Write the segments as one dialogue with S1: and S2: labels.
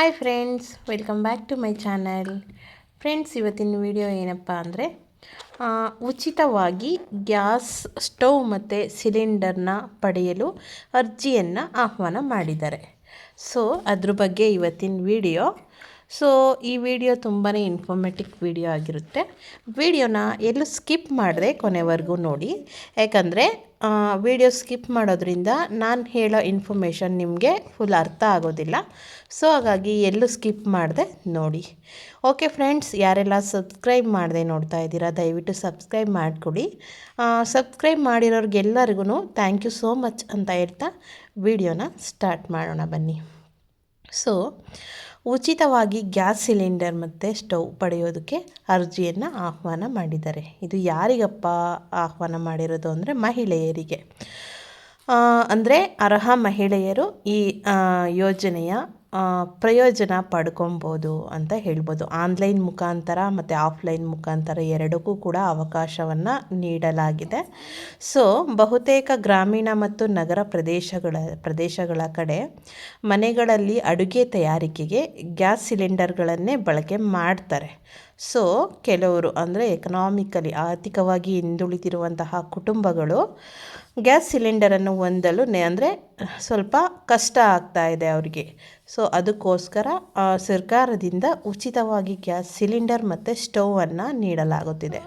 S1: Hi friends welcome back to my channel friends ಇವತ್ತಿನ video ಏನಪ್ಪ ಅಂದರೆ ಉಚಿತವಾಗಿ ಗ್ಯಾಸ್ ಸ್ಟವ್ ಮತ್ತು ಸಿಲಿಂಡರ್ನ ಪಡೆಯಲು ಅರ್ಜಿಯನ್ನು ಆಹ್ವಾನ ಮಾಡಿದ್ದಾರೆ. ಸೊ ಅದ್ರ ಬಗ್ಗೆ ಇವತ್ತಿನ ವಿಡಿಯೋ ಸೊ ಈ ವಿಡಿಯೋ ತುಂಬಾ ಇನ್ಫಾರ್ಮೇಟಿವ್ ವಿಡಿಯೋ ಆಗಿರುತ್ತೆ. ವಿಡಿಯೋನ ಎಲ್ಲೂ ಸ್ಕಿಪ್ ಮಾಡಿದೆ ಕೊನೆವರೆಗೂ ನೋಡಿ. ಯಾಕಂದರೆ ವಿಡಿಯೋ ಸ್ಕಿಪ್ ಮಾಡೋದ್ರಿಂದ ನಾನು ಹೇಳೋ ಇನ್ಫಾರ್ಮೇಷನ್ ನಿಮಗೆ ಫುಲ್ ಅರ್ಥ ಆಗೋದಿಲ್ಲ. ಸೊ ಹಾಗಾಗಿ ಎಲ್ಲೂ ಸ್ಕಿಪ್ ಮಾಡಿದೆ ನೋಡಿ. ಓಕೆ ಫ್ರೆಂಡ್ಸ್ ಯಾರೆಲ್ಲ ಸಬ್ಸ್ಕ್ರೈಬ್ ಮಾಡದೆ ನೋಡ್ತಾ ಇದ್ದೀರಾ, ದಯವಿಟ್ಟು ಸಬ್ಸ್ಕ್ರೈಬ್ ಮಾಡಿಕೊಡಿ. ಸಬ್ಸ್ಕ್ರೈಬ್ ಮಾಡಿರೋರಿಗೆಲ್ಲರಿಗೂ ಥ್ಯಾಂಕ್ ಯು ಸೋ ಮಚ್ ಅಂತ ಹೇಳ್ತಾ ವಿಡಿಯೋನ ಸ್ಟಾರ್ಟ್ ಮಾಡೋಣ ಬನ್ನಿ. ಸೊ ಉಚಿತವಾಗಿ ಗ್ಯಾಸ್ ಸಿಲಿಂಡರ್ ಮತ್ತು ಸ್ಟವ್ ಪಡೆಯೋದಕ್ಕೆ ಅರ್ಜಿಯನ್ನು ಆಹ್ವಾನ ಮಾಡಿದ್ದಾರೆ. ಇದು ಯಾರಿಗಪ್ಪ ಆಹ್ವಾನ ಮಾಡಿರೋದು ಅಂದರೆ ಮಹಿಳೆಯರಿಗೆ. ಅಂದರೆ ಅರ್ಹ ಮಹಿಳೆಯರು ಈ ಯೋಜನೆಯ ಪ್ರಯೋಜನ ಪಡ್ಕೊಬೋದು ಅಂತ ಹೇಳ್ಬೋದು. ಆನ್ಲೈನ್ ಮುಖಾಂತರ ಮತ್ತು ಆಫ್ಲೈನ್ ಮುಖಾಂತರ ಎರಡಕ್ಕೂ ಕೂಡ ಅವಕಾಶವನ್ನು ನೀಡಲಾಗಿದೆ. ಸೊ, ಬಹುತೇಕ ಗ್ರಾಮೀಣ ಮತ್ತು ನಗರ ಪ್ರದೇಶಗಳ ಪ್ರದೇಶಗಳ ಕಡೆ ಮನೆಗಳಲ್ಲಿ ಅಡುಗೆ ತಯಾರಿಕೆಗೆ ಗ್ಯಾಸ್ ಸಿಲಿಂಡರ್ಗಳನ್ನೇ ಬಳಕೆ ಮಾಡ್ತಾರೆ. ಸೊ ಕೆಲವರು ಅಂದರೆ ಎಕನಾಮಿಕಲಿ ಆರ್ಥಿಕವಾಗಿ ಹಿಂದುಳಿದಿರುವಂತಹ ಕುಟುಂಬಗಳು ಗ್ಯಾಸ್ ಸಿಲಿಂಡರನ್ನು ಹೊಂದಲು ಅಂದರೆ ಸ್ವಲ್ಪ ಕಷ್ಟ ಆಗ್ತಾ ಇದೆ ಅವರಿಗೆ. ಸೊ ಅದಕ್ಕೋಸ್ಕರ ಸರ್ಕಾರದಿಂದ ಉಚಿತವಾಗಿ ಗ್ಯಾಸ್ ಸಿಲಿಂಡರ್ ಮತ್ತು ಸ್ಟವನ್ನು ನೀಡಲಾಗುತ್ತಿದೆ.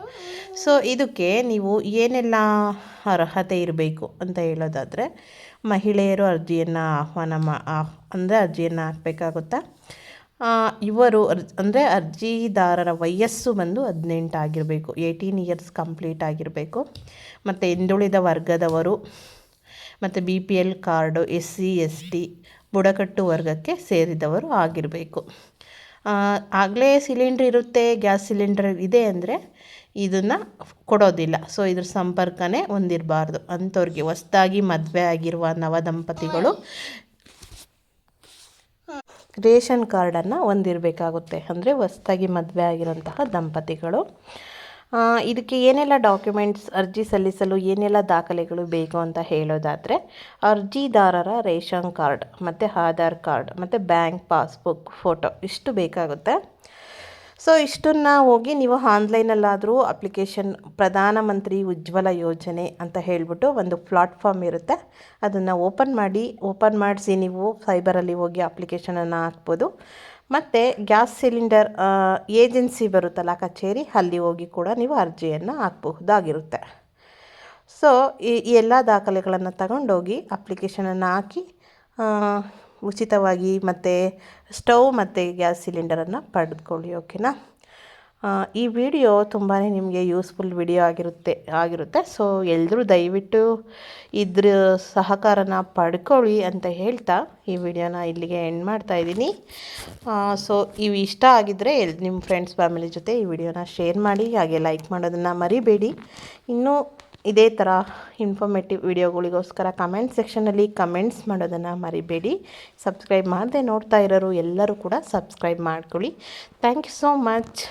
S1: ಸೊ ಇದಕ್ಕೆ ನೀವು ಏನೆಲ್ಲ ಅರ್ಹತೆ ಇರಬೇಕು ಅಂತ ಹೇಳೋದಾದರೆ ಮಹಿಳೆಯರು ಅರ್ಜಿಯನ್ನು ಆಹ್ವಾನ ಮಾ ಅಂದರೆ ಅರ್ಜಿಯನ್ನು ಹಾಕಬೇಕಾಗುತ್ತಾ? ಇವರು ಅಂದರೆ ಅರ್ಜಿದಾರರ ವಯಸ್ಸು ಬಂದು ಹದಿನೆಂಟು ಆಗಿರಬೇಕು ಏಯ್ಟೀನ್ ಇಯರ್ಸ್ ಕಂಪ್ಲೀಟ್ ಆಗಿರಬೇಕು. ಮತ್ತು ಹಿಂದುಳಿದ ವರ್ಗದವರು, ಮತ್ತು B P L card S C S T ಬುಡಕಟ್ಟು ವರ್ಗಕ್ಕೆ ಸೇರಿದವರು ಆಗಿರಬೇಕು. ಆಗಲೇ ಸಿಲಿಂಡ್ರ್ ಇರುತ್ತೆ, ಗ್ಯಾಸ್ ಸಿಲಿಂಡರ್ ಇದೆ ಅಂದರೆ ಇದನ್ನು ಕೊಡೋದಿಲ್ಲ. ಸೊ ಇದ್ರ ಸಂಪರ್ಕನೇ ಹೊಂದಿರಬಾರ್ದು. ಅಂಥವ್ರಿಗೆ ಹೊಸ್ದಾಗಿ ಮದುವೆ ಆಗಿರುವ ನವದಂಪತಿಗಳು ರೇಷನ್ ಕಾರ್ಡನ್ನು ಹೊಂದಿರಬೇಕಾಗುತ್ತೆ. ಅಂದರೆ ಹೊಸ್ದಾಗಿ ಮದುವೆ ಆಗಿರೋಂತಹ ದಂಪತಿಗಳು. ಇದಕ್ಕೆ ಏನೆಲ್ಲ ಡಾಕ್ಯುಮೆಂಟ್ಸ್ ಅರ್ಜಿ ಸಲ್ಲಿಸಲು ಏನೆಲ್ಲ ದಾಖಲೆಗಳು ಬೇಕು ಅಂತ ಹೇಳೋದಾದರೆ, ಅರ್ಜಿದಾರರ ರೇಷನ್ ಕಾರ್ಡ್, ಮತ್ತು ಆಧಾರ್ ಕಾರ್ಡ್, ಮತ್ತು ಬ್ಯಾಂಕ್ ಪಾಸ್ಬುಕ್, ಫೋಟೋ ಇಷ್ಟು ಬೇಕಾಗುತ್ತೆ. ಸೊ ಇಷ್ಟನ್ನು ಹೋಗಿ ನೀವು ಆನ್ಲೈನಲ್ಲಾದರೂ ಅಪ್ಲಿಕೇಶನ್ ಪ್ರಧಾನಮಂತ್ರಿ ಉಜ್ವಲ ಯೋಜನೆ ಅಂತ ಹೇಳಿಬಿಟ್ಟು ಒಂದು ಪ್ಲಾಟ್ಫಾರ್ಮ್ ಇರುತ್ತೆ. ಅದನ್ನು ಓಪನ್ ಮಾಡಿ, ಓಪನ್ ಮಾಡಿಸಿ ನೀವು ಫೈಬರಲ್ಲಿ ಹೋಗಿ ಅಪ್ಲಿಕೇಶನನ್ನು ಹಾಕ್ಬೋದು. ಮತ್ತು ಗ್ಯಾಸ್ ಸಿಲಿಂಡರ್ ಏಜೆನ್ಸಿ ಬರುತ್ತಲ್ಲ ಕಚೇರಿ, ಅಲ್ಲಿ ಹೋಗಿ ಕೂಡ ನೀವು ಅರ್ಜಿಯನ್ನು ಹಾಕಬಹುದಾಗಿರುತ್ತೆ. ಸೊ ಈ ಎಲ್ಲ ದಾಖಲೆಗಳನ್ನು ತಗೊಂಡೋಗಿ ಅಪ್ಲಿಕೇಶನನ್ನು ಹಾಕಿ ಉಚಿತವಾಗಿ ಮತ್ತು ಸ್ಟವ್ ಮತ್ತು ಗ್ಯಾಸ್ ಸಿಲಿಂಡರನ್ನು ಪಡೆದುಕೊಳ್ಳಿ, ಓಕೆನಾ? ಈ ವಿಡಿಯೋ ತುಂಬಾ ನಿಮಗೆ ಯೂಸ್ಫುಲ್ ವಿಡಿಯೋ ಆಗಿರುತ್ತೆ ಆಗಿರುತ್ತೆ. ಸೊ ಎಲ್ಲರೂ ದಯವಿಟ್ಟು ಇದ್ರ ಸಹಕಾರನ ಪಡ್ಕೊಳ್ಳಿ ಅಂತ ಹೇಳ್ತಾ ಈ ವಿಡಿಯೋನ ಇಲ್ಲಿಗೆ ಎಂಡ್ ಮಾಡ್ತಾ ಇದ್ದೀನಿ. ಸೊ, ಇವು ಇಷ್ಟ ಆಗಿದ್ದರೆ ನಿಮ್ಮ ಫ್ರೆಂಡ್ಸ್ ಫ್ಯಾಮಿಲಿ ಜೊತೆ ಈ ವಿಡಿಯೋನ ಶೇರ್ ಮಾಡಿ, ಹಾಗೆ ಲೈಕ್ ಮಾಡೋದನ್ನು ಮರಿಬೇಡಿ. ಇನ್ನೂ ಇದೇ ಥರ ಇನ್ಫಾರ್ಮೇಟಿವ್ ವಿಡಿಯೋಗಳಿಗೋಸ್ಕರ ಕಮೆಂಟ್ ಸೆಕ್ಷನಲ್ಲಿ ಕಮೆಂಟ್ಸ್ ಮಾಡೋದನ್ನು ಮರಿಬೇಡಿ. ಸಬ್ಸ್ಕ್ರೈಬ್ ಮಾಡದೆ ನೋಡ್ತಾ ಇರೋರು ಎಲ್ಲರೂ ಕೂಡ ಸಬ್ಸ್ಕ್ರೈಬ್ ಮಾಡ್ಕೊಳ್ಳಿ. Thank you so much